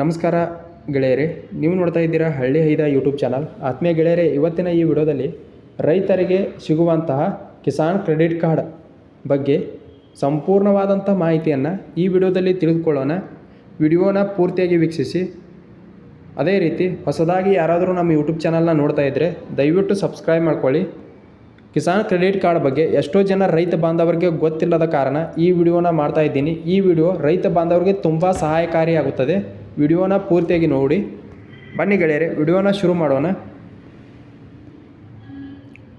ನಮಸ್ಕಾರ ಗೆಳೆಯರೇ, ನೀವು ನೋಡ್ತಾ ಇದ್ದೀರಾ ಹಳ್ಳಿ ಹೈದ ಯೂಟ್ಯೂಬ್ ಚಾನಲ್. ಆತ್ಮೀಯ ಗೆಳೆಯರೇ, ಇವತ್ತಿನ ಈ ವಿಡಿಯೋದಲ್ಲಿ ರೈತರಿಗೆ ಸಿಗುವಂತಹ ಕಿಸಾನ್ ಕ್ರೆಡಿಟ್ ಕಾರ್ಡ್ ಬಗ್ಗೆ ಸಂಪೂರ್ಣವಾದಂಥ ಮಾಹಿತಿಯನ್ನು ಈ ವಿಡಿಯೋದಲ್ಲಿ ತಿಳಿದುಕೊಳ್ಳೋಣ. ವಿಡಿಯೋನ ಪೂರ್ತಿಯಾಗಿ ವೀಕ್ಷಿಸಿ. ಅದೇ ರೀತಿ ಹೊಸದಾಗಿ ಯಾರಾದರೂ ನಮ್ಮ ಯೂಟ್ಯೂಬ್ ಚಾನಲ್ನ ನೋಡ್ತಾ ಇದ್ದರೆ ದಯವಿಟ್ಟು ಸಬ್ಸ್ಕ್ರೈಬ್ ಮಾಡ್ಕೊಳ್ಳಿ. ಕಿಸಾನ್ ಕ್ರೆಡಿಟ್ ಕಾರ್ಡ್ ಬಗ್ಗೆ ಎಷ್ಟೋ ಜನ ರೈತ ಬಾಂಧವರಿಗೆ ಗೊತ್ತಿಲ್ಲದ ಕಾರಣ ಈ ವಿಡಿಯೋನ ಮಾಡ್ತಾ ಇದ್ದೀನಿ. ಈ ವಿಡಿಯೋ ರೈತ ಬಾಂಧವರಿಗೆ ತುಂಬ ಸಹಾಯಕಾರಿಯಾಗುತ್ತದೆ. ವಿಡಿಯೋನ ಪೂರ್ತಿಯಾಗಿ ನೋಡಿ. ಬನ್ನಿ ಗೆಳೆಯರೆ, ವಿಡಿಯೋನ ಶುರು ಮಾಡೋಣ.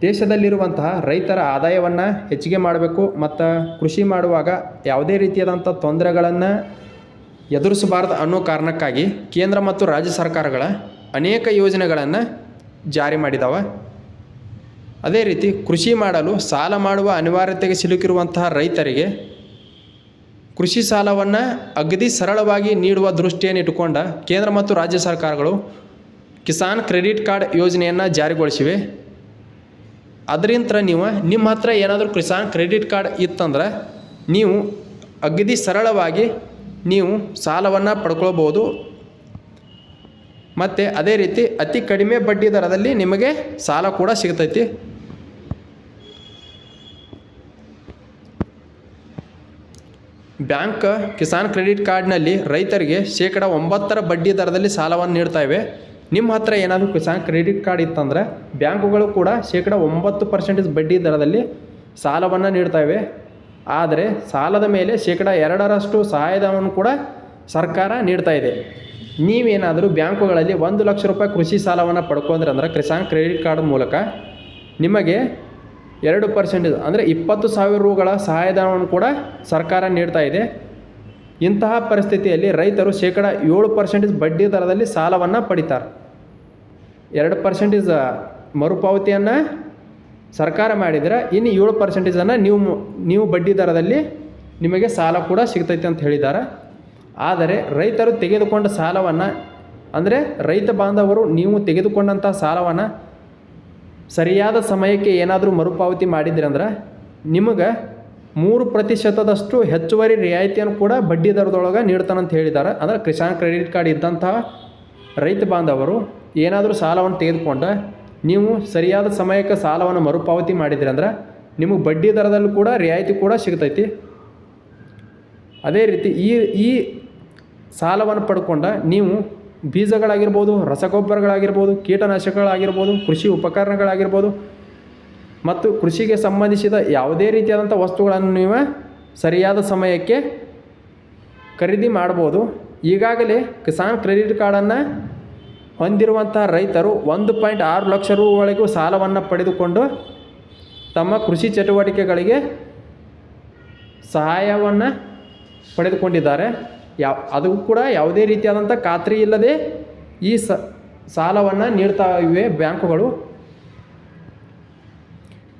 ದೇಶದಲ್ಲಿರುವಂತಹ ರೈತರ ಆದಾಯವನ್ನು ಹೆಚ್ಚಿಗೆ ಮಾಡಬೇಕು ಮತ್ತು ಕೃಷಿ ಮಾಡುವಾಗ ಯಾವುದೇ ರೀತಿಯಾದಂಥ ತೊಂದರೆಗಳನ್ನು ಎದುರಿಸಬಾರ್ದು ಅನ್ನೋ ಕಾರಣಕ್ಕಾಗಿ ಕೇಂದ್ರ ಮತ್ತು ರಾಜ್ಯ ಸರ್ಕಾರಗಳ ಅನೇಕ ಯೋಜನೆಗಳನ್ನು ಜಾರಿ ಮಾಡಿದಾವೆ. ಅದೇ ರೀತಿ ಕೃಷಿ ಮಾಡಲು ಸಾಲ ಮಾಡುವ ಅನಿವಾರ್ಯತೆಗೆ ಸಿಲುಕಿರುವಂತಹ ರೈತರಿಗೆ ಕೃಷಿ ಸಾಲವನ್ನು ಅಗದಿ ಸರಳವಾಗಿ ನೀಡುವ ದೃಷ್ಟಿಯನ್ನು ಇಟ್ಟುಕೊಂಡ ಕೇಂದ್ರ ಮತ್ತು ರಾಜ್ಯ ಸರ್ಕಾರಗಳು ಕಿಸಾನ್ ಕ್ರೆಡಿಟ್ ಕಾರ್ಡ್ ಯೋಜನೆಯನ್ನು ಜಾರಿಗೊಳಿಸಿವೆ. ಅದರಿಂದ ನೀವು ನಿಮ್ಮ ಹತ್ರ ಏನಾದರೂ ಕಿಸಾನ್ ಕ್ರೆಡಿಟ್ ಕಾರ್ಡ್ ಇತ್ತಂದ್ರೆ ನೀವು ಅಗದಿ ಸರಳವಾಗಿ ನೀವು ಸಾಲವನ್ನು ಪಡ್ಕೊಳ್ಬೋದು. ಮತ್ತು ಅದೇ ರೀತಿ ಅತಿ ಕಡಿಮೆ ಬಡ್ಡಿ ದರದಲ್ಲಿ ನಿಮಗೆ ಸಾಲ ಕೂಡ ಸಿಗ್ತೈತಿ. ಬ್ಯಾಂಕ್ ಕಿಸಾನ್ ಕ್ರೆಡಿಟ್ ಕಾರ್ಡ್ನಲ್ಲಿ ರೈತರಿಗೆ ಶೇಕಡ ಒಂಬತ್ತರ ಬಡ್ಡಿ ದರದಲ್ಲಿ ಸಾಲವನ್ನು ನೀಡ್ತಾ ಇವೆ ನಿಮ್ಮ ಹತ್ರ ಏನಾದರೂ ಕಿಸಾನ್ ಕ್ರೆಡಿಟ್ ಕಾರ್ಡ್ ಇತ್ತಂದ್ರೆ ಬ್ಯಾಂಕುಗಳು ಕೂಡ ಶೇಕಡ ಒಂಬತ್ತು ಪರ್ಸೆಂಟೇಜ್ ಬಡ್ಡಿ ದರದಲ್ಲಿ ಸಾಲವನ್ನು ನೀಡ್ತಾ ಇವೆ ಆದರೆ ಸಾಲದ ಮೇಲೆ ಶೇಕಡ ಎರಡರಷ್ಟು ಸಹಾಯಧನವನ್ನು ಕೂಡ ಸರ್ಕಾರ ನೀಡ್ತಾ ಇದೆ ನೀವೇನಾದರೂ ಬ್ಯಾಂಕುಗಳಲ್ಲಿ ಒಂದು ಲಕ್ಷ ರೂಪಾಯಿ ಕೃಷಿ ಸಾಲವನ್ನು ಪಡ್ಕೊಂಡ್ರೆ ಅಂದ್ರೆ ಕಿಸಾನ್ ಕ್ರೆಡಿಟ್ ಕಾರ್ಡ್ ಮೂಲಕ ನಿಮಗೆ ಎರಡು ಪರ್ಸೆಂಟೇಜ್ ಅಂದರೆ ಇಪ್ಪತ್ತು ಸಾವಿರ ರೂಗಳ ಸಹಾಯಧನವನ್ನು ಕೂಡ ಸರ್ಕಾರ ನೀಡ್ತಾ ಇದೆ. ಇಂತಹ ಪರಿಸ್ಥಿತಿಯಲ್ಲಿ ರೈತರು ಶೇಕಡ ಏಳು ಪರ್ಸೆಂಟೇಜ್ ಬಡ್ಡಿ ದರದಲ್ಲಿ ಸಾಲವನ್ನು ಪಡಿತಾರೆ. ಎರಡು ಪರ್ಸೆಂಟೇಜ್ ಮರುಪಾವತಿಯನ್ನು ಸರ್ಕಾರ ಮಾಡಿದರೆ ಇನ್ನು ಏಳು ಪರ್ಸೆಂಟೇಜನ್ನು ನೀವು ನೀವು ಬಡ್ಡಿ ದರದಲ್ಲಿ ನಿಮಗೆ ಸಾಲ ಕೂಡ ಸಿಗ್ತೈತೆ ಅಂತ ಹೇಳಿದ್ದಾರೆ. ಆದರೆ ರೈತರು ತೆಗೆದುಕೊಂಡ ಸಾಲವನ್ನು, ಅಂದರೆ ರೈತ ಬಾಂಧವರು ನೀವು ತೆಗೆದುಕೊಂಡಂಥ ಸಾಲವನ್ನು ಸರಿಯಾದ ಸಮಯಕ್ಕೆ ಏನಾದರೂ ಮರುಪಾವತಿ ಮಾಡಿದ್ರಿ ಅಂದ್ರೆ ನಿಮಗೆ ಮೂರು ಪ್ರತಿಶತದಷ್ಟು ಹೆಚ್ಚುವರಿ ರಿಯಾಯಿತಿಯನ್ನು ಕೂಡ ಬಡ್ಡಿ ದರದೊಳಗೆ ನೀಡ್ತಾನಂತ ಹೇಳಿದ್ದಾರೆ. ಅಂದರೆ ಕಿಸಾನ್ ಕ್ರೆಡಿಟ್ ಕಾರ್ಡ್ ಇದ್ದಂತಹ ರೈತ ಬಾಂಧವರು ಏನಾದರೂ ಸಾಲವನ್ನು ತೆಗೆದುಕೊಂಡ ನೀವು ಸರಿಯಾದ ಸಮಯಕ್ಕೆ ಸಾಲವನ್ನು ಮರುಪಾವತಿ ಮಾಡಿದ್ರಿ ಅಂದ್ರೆ ನಿಮಗೆ ಬಡ್ಡಿ ದರದಲ್ಲೂ ಕೂಡ ರಿಯಾಯಿತಿ ಕೂಡ ಸಿಗ್ತೈತಿ. ಅದೇ ರೀತಿ ಈ ಈ ಸಾಲವನ್ನು ಪಡ್ಕೊಂಡ ನೀವು ಬೀಜಗಳಾಗಿರ್ಬೋದು, ರಸಗೊಬ್ಬರಗಳಾಗಿರ್ಬೋದು, ಕೀಟನಾಶಕಗಳಾಗಿರ್ಬೋದು, ಕೃಷಿ ಉಪಕರಣಗಳಾಗಿರ್ಬೋದು. ಮತ್ತು ಕೃಷಿಗೆ ಸಂಬಂಧಿಸಿದ ಯಾವುದೇ ರೀತಿಯಾದಂಥ ವಸ್ತುಗಳನ್ನು ನೀವು ಸರಿಯಾದ ಸಮಯಕ್ಕೆ ಖರೀದಿ ಮಾಡ್ಬೋದು. ಈಗಾಗಲೇ ಕಿಸಾನ್ ಕ್ರೆಡಿಟ್ ಕಾರ್ಡನ್ನು ಹೊಂದಿರುವಂಥ ರೈತರು ಒಂದು ಪಾಯಿಂಟ್ ಆರು ಲಕ್ಷ ರೂವರೆಗೂ ಸಾಲವನ್ನು ಪಡೆದುಕೊಂಡು ತಮ್ಮ ಕೃಷಿ ಚಟುವಟಿಕೆಗಳಿಗೆ ಸಹಾಯವನ್ನು ಪಡೆದುಕೊಂಡಿದ್ದಾರೆ. ಯಾವ, ಅದು ಕೂಡ ಯಾವುದೇ ರೀತಿಯಾದಂಥ ಖಾತ್ರಿ ಇಲ್ಲದೆ ಈ ಸ, ಸಾಲವನ್ನು ನೀಡ್ತಾ ಇವೆ ಬ್ಯಾಂಕುಗಳು.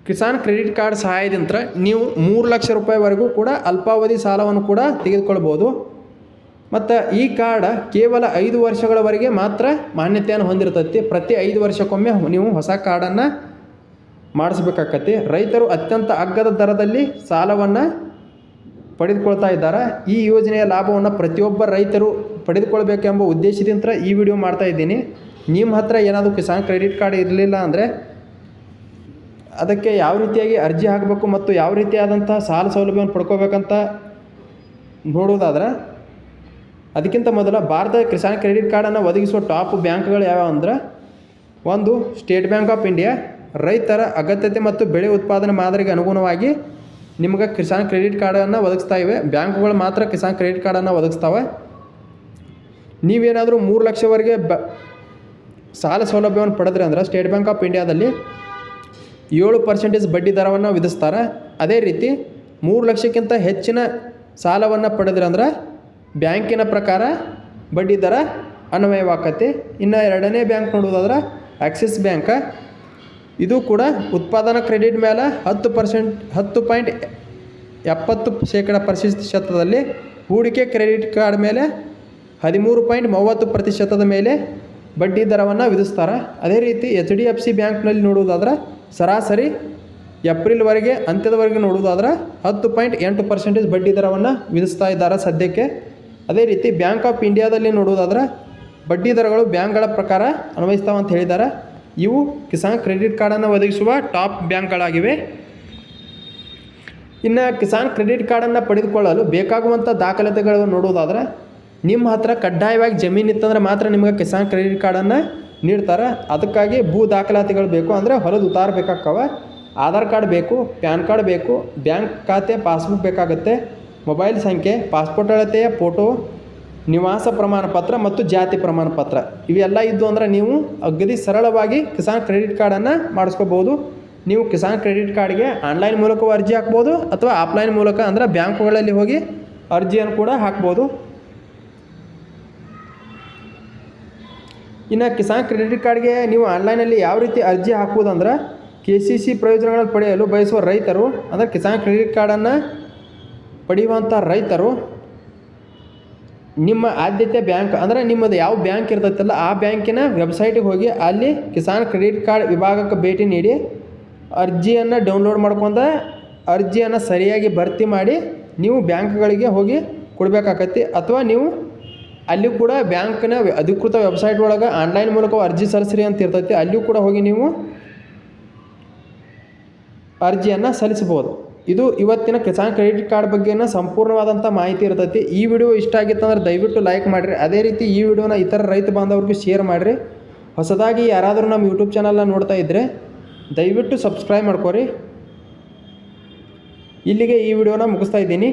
ಕಿಸಾನ್ ಕ್ರೆಡಿಟ್ ಕಾರ್ಡ್ ಸಹಾಯದಿಂದ ನೀವು ಮೂರು ಲಕ್ಷ ರೂಪಾಯಿವರೆಗೂ ಕೂಡ ಅಲ್ಪಾವಧಿ ಸಾಲವನ್ನು ಕೂಡ ತೆಗೆದುಕೊಳ್ಬೋದು. ಮತ್ತು ಈ ಕಾರ್ಡ್ ಕೇವಲ ಐದು ವರ್ಷಗಳವರೆಗೆ ಮಾತ್ರ ಮಾನ್ಯತೆಯನ್ನು ಹೊಂದಿರ್ತೈತಿ. ಪ್ರತಿ ಐದು ವರ್ಷಕ್ಕೊಮ್ಮೆ ನೀವು ಹೊಸ ಕಾರ್ಡನ್ನು ಮಾಡಿಸ್ಬೇಕಾಕತಿ ರೈತರು ಅತ್ಯಂತ ಅಗ್ಗದ ದರದಲ್ಲಿ ಸಾಲವನ್ನು ಪಡೆದುಕೊಳ್ತಾ ಇದ್ದಾರೆ. ಈ ಯೋಜನೆಯ ಲಾಭವನ್ನು ಪ್ರತಿಯೊಬ್ಬ ರೈತರು ಪಡೆದುಕೊಳ್ಬೇಕೆಂಬ ಉದ್ದೇಶದಿಂದ ಈ ವಿಡಿಯೋ ಮಾಡ್ತಾ ಇದ್ದೀನಿ. ನಿಮ್ಮ ಹತ್ರ ಏನಾದರೂ ಕಿಸಾನ್ ಕ್ರೆಡಿಟ್ ಕಾರ್ಡ್ ಇರಲಿಲ್ಲ ಅಂದರೆ ಅದಕ್ಕೆ ಯಾವ ರೀತಿಯಾಗಿ ಅರ್ಜಿ ಹಾಕಬೇಕು ಮತ್ತು ಯಾವ ರೀತಿಯಾದಂಥ ಸಾಲ ಸೌಲಭ್ಯವನ್ನು ಪಡ್ಕೋಬೇಕಂತ ನೋಡೋದಾದ್ರೆ, ಅದಕ್ಕಿಂತ ಮೊದಲ ಭಾರತ ಕಿಸಾನ್ ಕ್ರೆಡಿಟ್ ಕಾರ್ಡನ್ನು ಒದಗಿಸುವ ಟಾಪ್ ಬ್ಯಾಂಕ್ಗಳು ಯಾವ್ಯಾವ ಅಂದ್ರೆ, ಒಂದು, ಸ್ಟೇಟ್ ಬ್ಯಾಂಕ್ ಆಫ್ ಇಂಡಿಯಾ, ರೈತರ ಅಗತ್ಯತೆ ಮತ್ತು ಬೆಳೆ ಉತ್ಪಾದನೆ ಮಾದರಿಗೆ ಅನುಗುಣವಾಗಿ ನಿಮಗೆ ಕಿಸಾನ್ ಕ್ರೆಡಿಟ್ ಕಾರ್ಡನ್ನು ಒದಗಿಸ್ತಾ ಇವೆ. ಬ್ಯಾಂಕುಗಳು ಮಾತ್ರ ಕಿಸಾನ್ ಕ್ರೆಡಿಟ್ ಕಾರ್ಡನ್ನು ಒದಗಿಸ್ತಾವೆ. ನೀವೇನಾದರೂ ಮೂರು ಲಕ್ಷವರೆಗೆ ಬ, ಸಾಲ ಸೌಲಭ್ಯವನ್ನು ಪಡೆದ್ರೆ ಅಂದ್ರೆ ಸ್ಟೇಟ್ ಬ್ಯಾಂಕ್ ಆಫ್ ಇಂಡಿಯಾದಲ್ಲಿ ಏಳು ಪರ್ಸೆಂಟೇಜ್ ಬಡ್ಡಿ ದರವನ್ನು ವಿಧಿಸ್ತಾರೆ. ಅದೇ ರೀತಿ ಮೂರು ಲಕ್ಷಕ್ಕಿಂತ ಹೆಚ್ಚಿನ ಸಾಲವನ್ನು ಪಡೆದ್ರೆ ಅಂದ್ರೆ ಬ್ಯಾಂಕಿನ ಪ್ರಕಾರ ಬಡ್ಡಿ ದರ ಅನ್ವಯವಾಕತಿ ಇನ್ನು ಎರಡನೇ ಬ್ಯಾಂಕ್ ನೋಡೋದಾದ್ರೆ ಆಕ್ಸಿಸ್ ಬ್ಯಾಂಕ್. ಇದು ಕೂಡ ಉತ್ಪಾದನಾ ಕ್ರೆಡಿಟ್ ಮೇಲೆ ಹತ್ತು ಪರ್ಸೆಂಟ್, ಹತ್ತು ಪಾಯಿಂಟ್ ಎಪ್ಪತ್ತು ಶೇಕಡ ಪ್ರತಿಶತದಲ್ಲಿ ಹೂಡಿಕೆ ಕ್ರೆಡಿಟ್ ಕಾರ್ಡ್ ಮೇಲೆ ಹದಿಮೂರು ಪಾಯಿಂಟ್ ಮೂವತ್ತು ಪ್ರತಿಶತದ ಮೇಲೆ ಬಡ್ಡಿ ದರವನ್ನು ವಿಧಿಸ್ತಾರೆ. ಅದೇ ರೀತಿ ಎಚ್ ಡಿ ಎಫ್ ಸಿ ಬ್ಯಾಂಕ್ನಲ್ಲಿ ನೋಡುವುದಾದ್ರೆ ಸರಾಸರಿ ಏಪ್ರಿಲ್ವರೆಗೆ ಅಂತ್ಯದವರೆಗೆ ನೋಡುವುದಾದ್ರೆ ಹತ್ತು ಪಾಯಿಂಟ್ ಎಂಟು ಪರ್ಸೆಂಟೇಜ್ ಬಡ್ಡಿ ದರವನ್ನು ವಿಧಿಸ್ತಾ ಇದ್ದಾರೆ ಸದ್ಯಕ್ಕೆ. ಅದೇ ರೀತಿ ಬ್ಯಾಂಕ್ ಆಫ್ ಇಂಡಿಯಾದಲ್ಲಿ ನೋಡುವುದಾದ್ರೆ ಬಡ್ಡಿ ದರಗಳು ಬ್ಯಾಂಕ್ಗಳ ಪ್ರಕಾರ ಅನ್ವಯಿಸ್ತಾವಂತ ಹೇಳಿದ್ದಾರೆ ಇವು ಕಿಸಾನ್ ಕ್ರೆಡಿಟ್ ಕಾರ್ಡನ್ನು ಒದಗಿಸುವ ಟಾಪ್ ಬ್ಯಾಂಕ್ಗಳಾಗಿವೆ. ಇನ್ನು ಕಿಸಾನ್ ಕ್ರೆಡಿಟ್ ಕಾರ್ಡನ್ನು ಪಡೆದುಕೊಳ್ಳಲು ಬೇಕಾಗುವಂಥ ದಾಖಲಾತಿಗಳು ನೋಡುವುದಾದ್ರೆ ನಿಮ್ಮ ಹತ್ರ ಕಡ್ಡಾಯವಾಗಿ ಜಮೀನು ಇತ್ತಂದ್ರೆ ಮಾತ್ರ ನಿಮಗೆ ಕಿಸಾನ್ ಕ್ರೆಡಿಟ್ ಕಾರ್ಡನ್ನು ನೀಡ್ತಾರೆ. ಅದಕ್ಕಾಗಿ ಭೂ ದಾಖಲಾತಿಗಳು ಬೇಕು ಅಂದರೆ ಹೊಲದ ಉತ್ತಾರ ಬೇಕಾಗ್ತವೆ, ಆಧಾರ್ ಕಾರ್ಡ್ ಬೇಕು, ಪ್ಯಾನ್ ಕಾರ್ಡ್ ಬೇಕು, ಬ್ಯಾಂಕ್ ಖಾತೆ, ಪಾಸ್ಬುಕ್ ಬೇಕಾಗುತ್ತೆ, ಮೊಬೈಲ್ ಸಂಖ್ಯೆ, ಪಾಸ್ಪೋರ್ಟ್ ಅಳತೆಯ ಫೋಟೋ ನಿವಾಸ ಪ್ರಮಾಣ ಪತ್ರ ಮತ್ತು ಜಾತಿ ಪ್ರಮಾಣ ಪತ್ರ. ಇವೆಲ್ಲ ಇದ್ದು ಅಂದ್ರೆ ನೀವು ಅಗದಿ ಸರಳವಾಗಿ ಕಿಸಾನ್ ಕ್ರೆಡಿಟ್ ಕಾರ್ಡನ್ನು ಮಾಡಿಸ್ಕೋಬೋದು ನೀವು ಕಿಸಾನ್ ಕ್ರೆಡಿಟ್ ಕಾರ್ಡ್ಗೆ ಆನ್ಲೈನ್ ಮೂಲಕವೂ ಅರ್ಜಿ ಹಾಕ್ಬೋದು ಅಥವಾ ಆಫ್ಲೈನ್ ಮೂಲಕ ಅಂದರೆ ಬ್ಯಾಂಕುಗಳಲ್ಲಿ ಹೋಗಿ ಅರ್ಜಿಯನ್ನು ಕೂಡ ಹಾಕ್ಬೋದು. ಇನ್ನು ಕಿಸಾನ್ ಕ್ರೆಡಿಟ್ ಕಾರ್ಡ್ಗೆ ನೀವು ಆನ್ಲೈನಲ್ಲಿ ಯಾವ ರೀತಿ ಅರ್ಜಿ ಹಾಕುವುದಂದ್ರೆ ಕೆ ಸಿ ಸಿ ಪ್ರಯೋಜನಗಳನ್ನು ಪಡೆಯಲು ಬಯಸುವ ರೈತರು ಅಂದರೆ ಕಿಸಾನ್ ಕ್ರೆಡಿಟ್ ಕಾರ್ಡನ್ನು ಪಡೆಯುವಂಥ ರೈತರು ನಿಮ್ಮ ಆದ್ಯತೆ ಬ್ಯಾಂಕ್, ಅಂದರೆ ನಿಮ್ಮದು ಯಾವ ಬ್ಯಾಂಕ್ ಇರ್ತೈತಲ್ಲ, ಆ ಬ್ಯಾಂಕಿನ ವೆಬ್ಸೈಟಿಗೆ ಹೋಗಿ ಅಲ್ಲಿ ಕಿಸಾನ್ ಕ್ರೆಡಿಟ್ ಕಾರ್ಡ್ ವಿಭಾಗಕ್ಕೆ ಭೇಟಿ ನೀಡಿ, ಅರ್ಜಿಯನ್ನು ಡೌನ್ಲೋಡ್ ಮಾಡ್ಕೊಂಡ ಅರ್ಜಿಯನ್ನು ಸರಿಯಾಗಿ ಭರ್ತಿ ಮಾಡಿ ನೀವು ಬ್ಯಾಂಕ್ಗಳಿಗೆ ಹೋಗಿ ಕೊಡಬೇಕಾಕತಿ ಅಥವಾ ನೀವು ಅಲ್ಲಿ ಕೂಡ ಬ್ಯಾಂಕ್ನ ಅಧಿಕೃತ ವೆಬ್ಸೈಟ್ ಒಳಗೆ ಆನ್ಲೈನ್ ಮೂಲಕ ಅರ್ಜಿ ಸಲ್ಲಿಸ್ರಿ ಅಂತ ಇರ್ತೈತಿ. ಅಲ್ಲಿಯೂ ಕೂಡ ಹೋಗಿ ನೀವು ಅರ್ಜಿಯನ್ನು ಸಲ್ಲಿಸ್ಬೋದು ಇದು ಇವತ್ತಿನ ಕಿಸಾನ್ ಕ್ರೆಡಿಟ್ ಕಾರ್ಡ್ ಬಗ್ಗೆನ ಸಂಪೂರ್ಣವಾದಂಥ ಮಾಹಿತಿ ಇರ್ತೈತಿ. ಈ ವಿಡಿಯೋ ಇಷ್ಟ ಆಗಿತ್ತು ಅಂದ್ರೆ ದಯವಿಟ್ಟು ಲೈಕ್ ಮಾಡಿರಿ. ಅದೇ ರೀತಿ ಈ ವಿಡಿಯೋನ ಇತರ ರೈತ ಬಾಂಧವ್ರಿಗೂ ಶೇರ್ ಮಾಡಿರಿ. ಹೊಸದಾಗಿ ಯಾರಾದರೂ ನಮ್ಮ ಯೂಟ್ಯೂಬ್ ಚಾನಲ್ನ ನೋಡ್ತಾ ಇದ್ದರೆ ದಯವಿಟ್ಟು ಸಬ್ಸ್ಕ್ರೈಬ್ ಮಾಡ್ಕೊರಿ. ಇಲ್ಲಿಗೆ ಈ ವಿಡಿಯೋನ ಮುಗಿಸ್ತಾ ಇದ್ದೀನಿ.